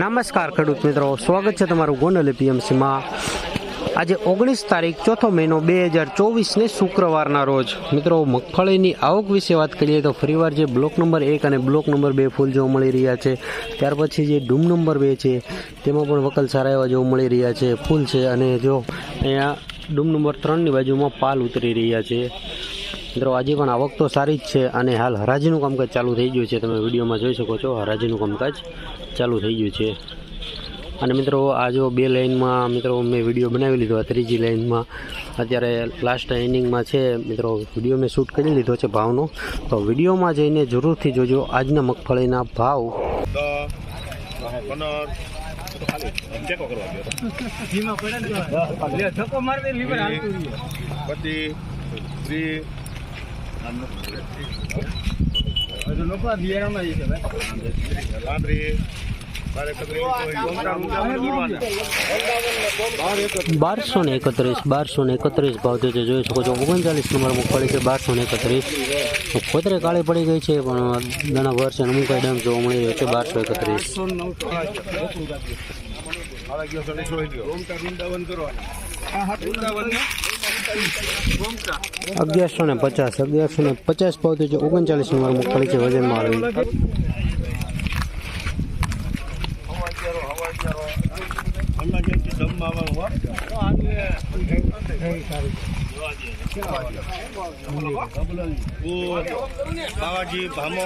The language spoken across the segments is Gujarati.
નમસ્કાર ખેડૂત મિત્રો, સ્વાગત છે તમારું ગોંડલ પીએમસીમાં. આજે ઓગણીસ તારીખ, ચોથો મહિનો બે હજાર ચોવીસને શુક્રવારના રોજ. મિત્રો, મગફળીની આવક વિશે વાત કરીએ તો ફરીવાર જે બ્લોક નંબર એક અને બ્લોક નંબર બે ફૂલ જોવા મળી રહ્યા છે. ત્યાર પછી જે ડૂમ નંબર બે છે, તેમાં પણ વકલ સારા એવા જોવા મળી રહ્યા છે. ફૂલ છે અને જો અહીંયા ડૂમ નંબર ત્રણની બાજુમાં પાલ ઉતરી રહ્યા છે. મિત્રો આજે પણ આવક તો સારી જ છે અને હાલ હરાજીનું કામકાજ ચાલુ થઈ ગયું છે. તમે વિડીયોમાં જોઈ શકો છો હરાજીનું કામકાજ ચાલુ થઈ ગયું છે. અને મિત્રો આ જો બે લાઇનમાં મિત્રો મેં વીડિયો બનાવી લીધો આ ત્રીજી લાઇનમાં અત્યારે લાસ્ટ ઇનિંગમાં છે મિત્રો વીડિયો મેં શૂટ કરી લીધો છે ભાવનો. તો વિડીયોમાં જઈને જરૂરથી જોજો આજના મગફળીના ભાવ. દસ બારસો ને એકત્રીસ બારસો ને એકત્રીસ ભાવ જે છે જોઈ શકો છો. ઓગણચાલીસ નંબર મગફળી છે બારસો ને એકત્રીસ. ખોતરે કાળી પડી ગઈ છે પણ ઘણા વર્ષે અમુક ડેમ જોવા મળી રહ્યો છે બારસો એકત્રીસ. અગિયારસો ને પચાસ અગિયારસો ને પચાસ ભાવ છે. ઓગણચાલીસ નંબર મગફળી છે વજનમાં આવી. બાવાજી ભામો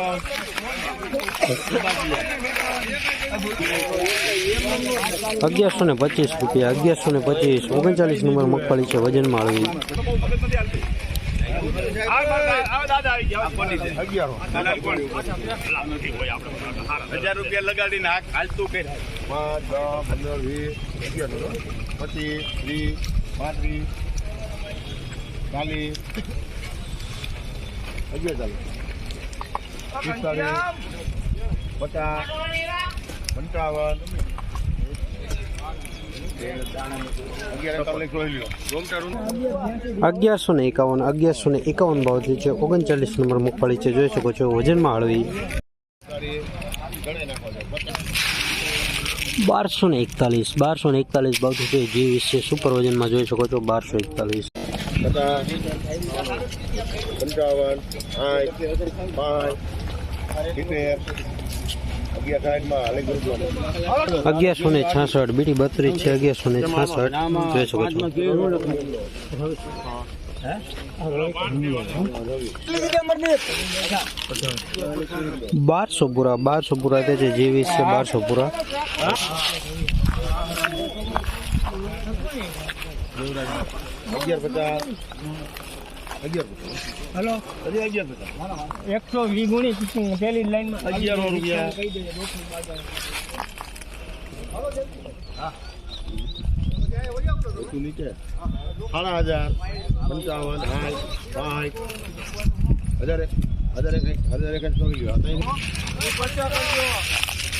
અગિયારસો ને પચીસ રૂપિયા અગિયારસો ને પચીસ. ઓગણચાલીસ નંબર મગફળી છે વજનમાં આવી. હજાર રૂપિયા લગાડીને આ હાલતું કર પાંચ દસ પંદર વીસ અગિયાર પચીસ ત્રીસ પાંત્રીસ ચાલીસ. અગિયારસો ને એકાવન, અગિયારસો ને એકાવન ભાવ જે છે, ઓગણચાલીસ નંબર મગફળી છે, જોઈ શકો છો, વજનમાં હળવી. બારસો ને એકતાલીસ, બારસો ને એકતાલીસ ભાવ છે, જે વિશે સુપર વજનમાં જોઈ શકો છો, બારસો એકતાલીસ. પચાસ પંચાવન આઠ પાંચ સિત્તેર અગિયારસો ને છાસઠ બીટી બત્રીસ છે, અગિયારસો ને છાસઠ. જોઈ શકો છો. બારસો પૂરા બારસો પૂરા તે છે જેવીસ છે, બારસો પૂરા. અગિયાર પચાસ પચાસ હજી વી ગુણી પેલી લાઈનમાં અગિયારો રૂપિયા નીચે સાડા હજાર પંચાવન આઠ પાંચ હજાર હજાર એક હજાર એક ચોકી ગયો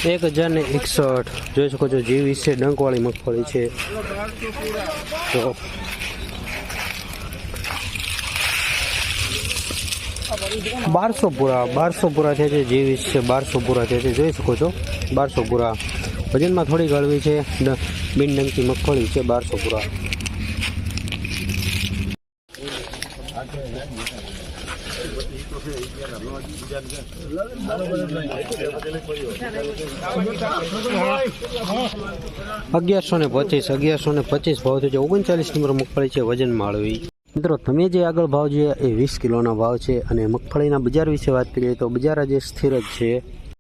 એક હજાર ને એકસઠ. જોઈ શકો છો, જે છે ડંકવાળી મગફળી છે. તો બારસો પૂરા બારસો પૂરા છે જે જેવીસ છે બારસો પૂરા છે જોઈ શકો છો. બારસો પૂરા વજનમાં થોડી ગળવી છે. ડ- બિનડંકી મગફળી છે બારસો પૂરા અગિયારસો ને પચીસ, અગિયારસો ને પચીસ ભાવ છે. ઓગણચાલીસ નંબર મગફળી છે વજન માળવી. મિત્રો, તમે જે આગળ ભાવ જોયા એ વીસ કિલોના ભાવ છે અને મગફળીના બજાર વિશે વાત કરીએ તો બજાર આજે સ્થિર જ છે.